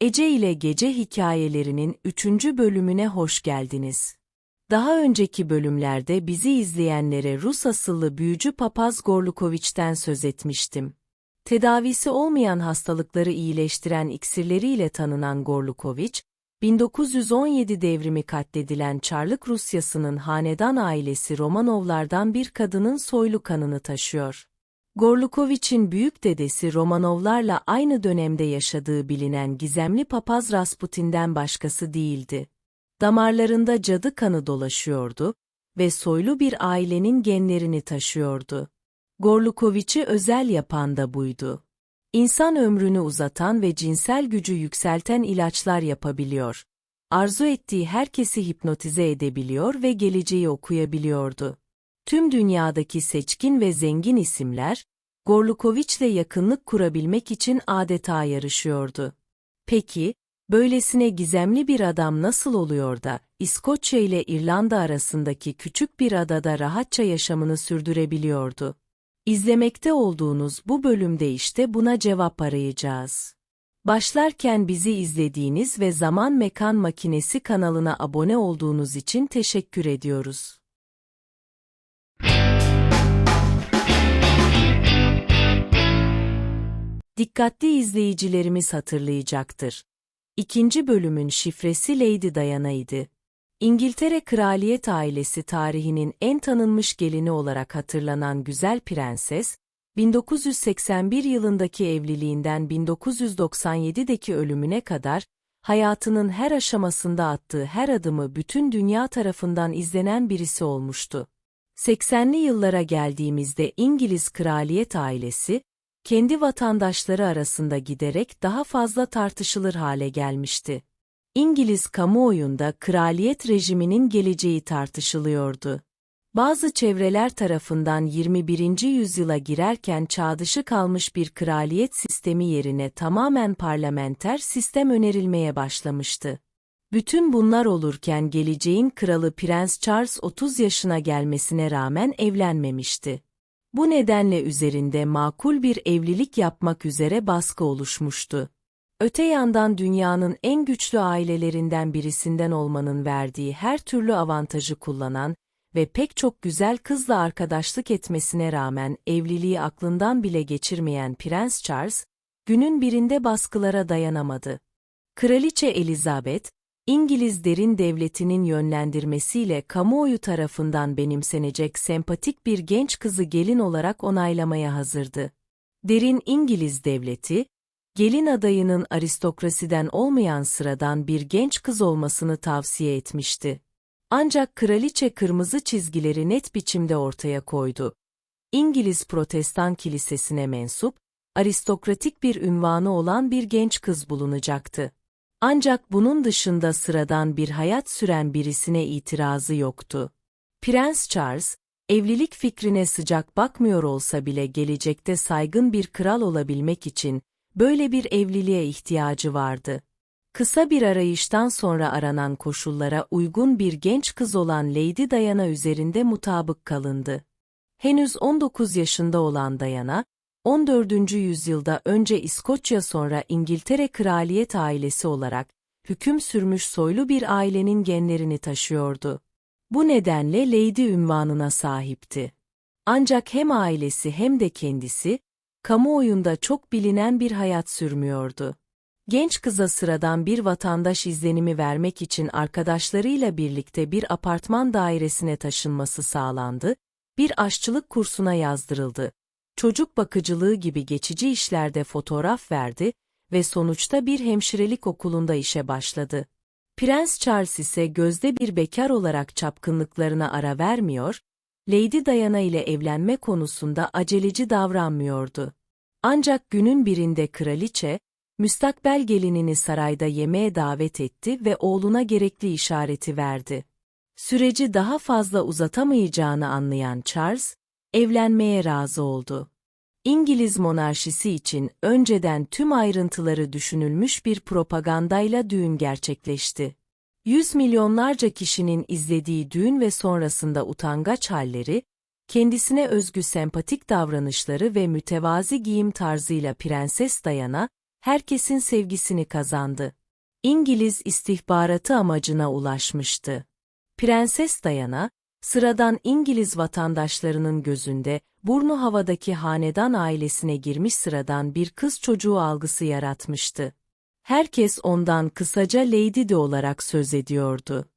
Ece ile Gece Hikayelerinin 3. bölümüne hoş geldiniz. Daha önceki bölümlerde bizi izleyenlere Rus asıllı büyücü Papaz Gorlukoviç'ten söz etmiştim. Tedavisi olmayan hastalıkları iyileştiren iksirleriyle tanınan Gorlukoviç, 1917 devrimi katledilen Çarlık Rusyası'nın hanedan ailesi Romanovlardan bir kadının soylu kanını taşıyor. Gorlukoviç'in büyük dedesi Romanovlarla aynı dönemde yaşadığı bilinen gizemli papaz Rasputin'den başkası değildi. Damarlarında cadı kanı dolaşıyordu ve soylu bir ailenin genlerini taşıyordu. Gorlukoviç'i özel yapan da buydu. İnsan ömrünü uzatan ve cinsel gücü yükselten ilaçlar yapabiliyor. Arzu ettiği herkesi hipnotize edebiliyor ve geleceği okuyabiliyordu. Tüm dünyadaki seçkin ve zengin isimler, Gorlukoviç'le yakınlık kurabilmek için adeta yarışıyordu. Peki, böylesine gizemli bir adam nasıl oluyor da, İskoçya ile İrlanda arasındaki küçük bir adada rahatça yaşamını sürdürebiliyordu? İzlemekte olduğunuz bu bölümde işte buna cevap arayacağız. Başlarken bizi izlediğiniz ve Zaman Mekan Makinesi kanalına abone olduğunuz için teşekkür ediyoruz. Dikkatli izleyicilerimiz hatırlayacaktır. İkinci bölümün şifresi Lady Diana'ydı. İngiltere kraliyet ailesi tarihinin en tanınmış gelini olarak hatırlanan güzel prenses, 1981 yılındaki evliliğinden 1997'deki ölümüne kadar, hayatının her aşamasında attığı her adımı bütün dünya tarafından izlenen birisi olmuştu. 80'li yıllara geldiğimizde İngiliz kraliyet ailesi, kendi vatandaşları arasında giderek daha fazla tartışılır hale gelmişti. İngiliz kamuoyunda kraliyet rejiminin geleceği tartışılıyordu. Bazı çevreler tarafından 21. yüzyıla girerken çağdışı kalmış bir kraliyet sistemi yerine tamamen parlamenter sistem önerilmeye başlamıştı. Bütün bunlar olurken geleceğin kralı Prens Charles 30 yaşına gelmesine rağmen evlenmemişti. Bu nedenle üzerinde makul bir evlilik yapmak üzere baskı oluşmuştu. Öte yandan dünyanın en güçlü ailelerinden birisinden olmanın verdiği her türlü avantajı kullanan ve pek çok güzel kızla arkadaşlık etmesine rağmen evliliği aklından bile geçirmeyen Prens Charles, günün birinde baskılara dayanamadı. Kraliçe Elizabeth, İngiliz derin devletinin yönlendirmesiyle kamuoyu tarafından benimsenecek sempatik bir genç kızı gelin olarak onaylamaya hazırdı. Derin İngiliz devleti, gelin adayının aristokrasiden olmayan sıradan bir genç kız olmasını tavsiye etmişti. Ancak kraliçe kırmızı çizgileri net biçimde ortaya koydu. İngiliz Protestan Kilisesi'ne mensup, aristokratik bir ünvanı olan bir genç kız bulunacaktı. Ancak bunun dışında sıradan bir hayat süren birisine itirazı yoktu. Prens Charles, evlilik fikrine sıcak bakmıyor olsa bile gelecekte saygın bir kral olabilmek için böyle bir evliliğe ihtiyacı vardı. Kısa bir arayıştan sonra aranan koşullara uygun bir genç kız olan Lady Diana üzerinde mutabık kalındı. Henüz 19 yaşında olan Diana, 14. yüzyılda önce İskoçya sonra İngiltere kraliyet ailesi olarak hüküm sürmüş soylu bir ailenin genlerini taşıyordu. Bu nedenle Lady ünvanına sahipti. Ancak hem ailesi hem de kendisi, kamuoyunda çok bilinen bir hayat sürmüyordu. Genç kıza sıradan bir vatandaş izlenimi vermek için arkadaşlarıyla birlikte bir apartman dairesine taşınması sağlandı, bir aşçılık kursuna yazdırıldı çocuk bakıcılığı gibi geçici işlerde fotoğraf verdi ve sonuçta bir hemşirelik okulunda işe başladı. Prens Charles ise gözde bir bekar olarak çapkınlıklarına ara vermiyor, Lady Diana ile evlenme konusunda aceleci davranmıyordu. Ancak günün birinde kraliçe, müstakbel gelinini sarayda yemeğe davet etti ve oğluna gerekli işareti verdi. Süreci daha fazla uzatamayacağını anlayan Charles, evlenmeye razı oldu. İngiliz monarşisi için önceden tüm ayrıntıları düşünülmüş bir propagandayla düğün gerçekleşti. Yüz milyonlarca kişinin izlediği düğün ve sonrasında utangaç halleri, kendisine özgü sempatik davranışları ve mütevazi giyim tarzıyla Prenses Diana, herkesin sevgisini kazandı. İngiliz istihbaratı amacına ulaşmıştı. Prenses Diana, sıradan İngiliz vatandaşlarının gözünde burnu havadaki hanedan ailesine girmiş sıradan bir kız çocuğu algısı yaratmıştı. Herkes ondan kısaca Lady Di olarak söz ediyordu.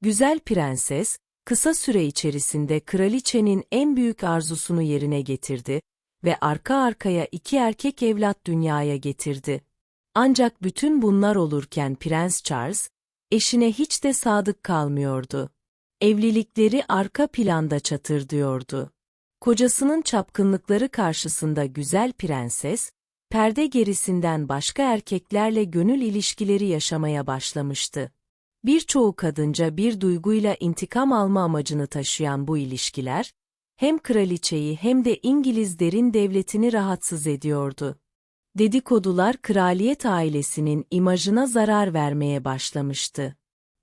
Güzel prenses, kısa süre içerisinde kraliçenin en büyük arzusunu yerine getirdi ve arka arkaya iki erkek evlat dünyaya getirdi. Ancak bütün bunlar olurken Prens Charles, eşine hiç de sadık kalmıyordu. Evlilikleri arka planda çatırdıyordu. Kocasının çapkınlıkları karşısında güzel prenses, perde gerisinden başka erkeklerle gönül ilişkileri yaşamaya başlamıştı. Birçoğu kadınca bir duyguyla intikam alma amacını taşıyan bu ilişkiler, hem kraliçeyi hem de İngiliz derin devletini rahatsız ediyordu. Dedikodular kraliyet ailesinin imajına zarar vermeye başlamıştı.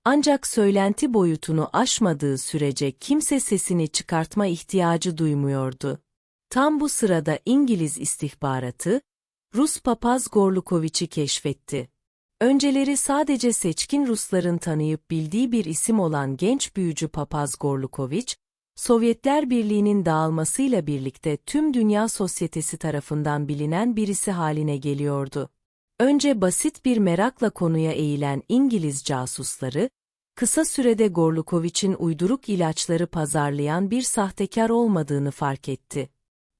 Ancak söylenti boyutunu aşmadığı sürece kimse sesini çıkartma ihtiyacı duymuyordu. Tam bu sırada İngiliz istihbaratı, Rus papaz Gorlukoviç'i keşfetti. Önceleri sadece seçkin Rusların tanıyıp bildiği bir isim olan genç büyücü papaz Gorlukoviç, Sovyetler Birliği'nin dağılmasıyla birlikte tüm dünya sosyetesi tarafından bilinen birisi haline geliyordu. Önce basit bir merakla konuya eğilen İngiliz casusları, kısa sürede Gorlukoviç'in uyduruk ilaçları pazarlayan bir sahtekar olmadığını fark etti.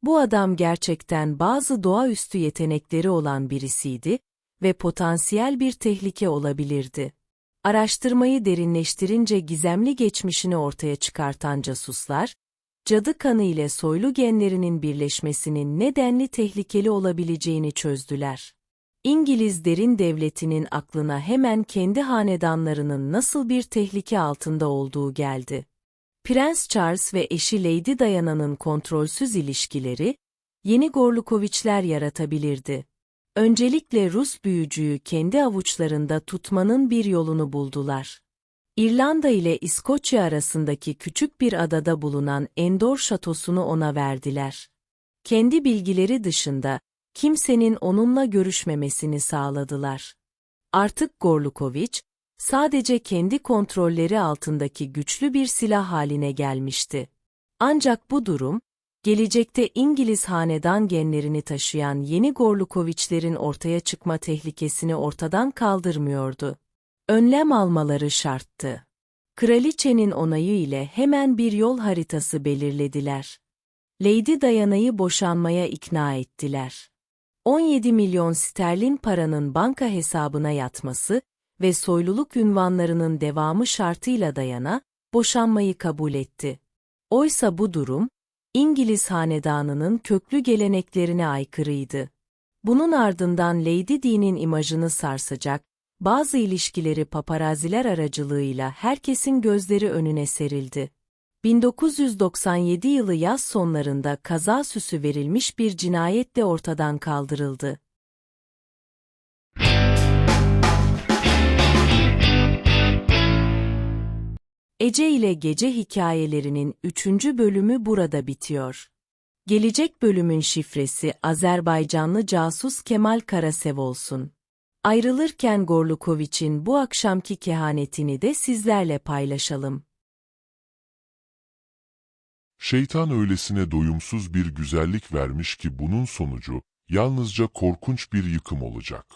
Bu adam gerçekten bazı doğaüstü yetenekleri olan birisiydi ve potansiyel bir tehlike olabilirdi. Araştırmayı derinleştirince gizemli geçmişini ortaya çıkartan casuslar, cadı kanı ile soylu genlerinin birleşmesinin nedenli tehlikeli olabileceğini çözdüler. İngiliz derin devletinin aklına hemen kendi hanedanlarının nasıl bir tehlike altında olduğu geldi. Prens Charles ve eşi Lady Diana'nın kontrolsüz ilişkileri, yeni Gorlukoviçler yaratabilirdi. Öncelikle Rus büyücüyü kendi avuçlarında tutmanın bir yolunu buldular. İrlanda ile İskoçya arasındaki küçük bir adada bulunan Endor şatosunu ona verdiler. Kendi bilgileri dışında, kimsenin onunla görüşmemesini sağladılar. Artık Gorlukoviç, sadece kendi kontrolleri altındaki güçlü bir silah haline gelmişti. Ancak bu durum, gelecekte İngiliz hanedan genlerini taşıyan yeni Gorlukoviçlerin ortaya çıkma tehlikesini ortadan kaldırmıyordu. Önlem almaları şarttı. Kraliçenin onayı ile hemen bir yol haritası belirlediler. Lady Diana'yı boşanmaya ikna ettiler. 17 milyon sterlin paranın banka hesabına yatması ve soyluluk ünvanlarının devamı şartıyla Diana, boşanmayı kabul etti. Oysa bu durum, İngiliz hanedanının köklü geleneklerine aykırıydı. Bunun ardından Lady Di'nin imajını sarsacak, bazı ilişkileri paparaziler aracılığıyla herkesin gözleri önüne serildi. 1997 yılı yaz sonlarında kaza süsü verilmiş bir cinayetle ortadan kaldırıldı. Ece ile Gece hikayelerinin üçüncü bölümü burada bitiyor. Gelecek bölümün şifresi Azerbaycanlı casus Kemal Karasev olsun. Ayrılırken Gorlukoviç'in bu akşamki kehanetini de sizlerle paylaşalım. Şeytan öylesine doyumsuz bir güzellik vermiş ki bunun sonucu yalnızca korkunç bir yıkım olacak.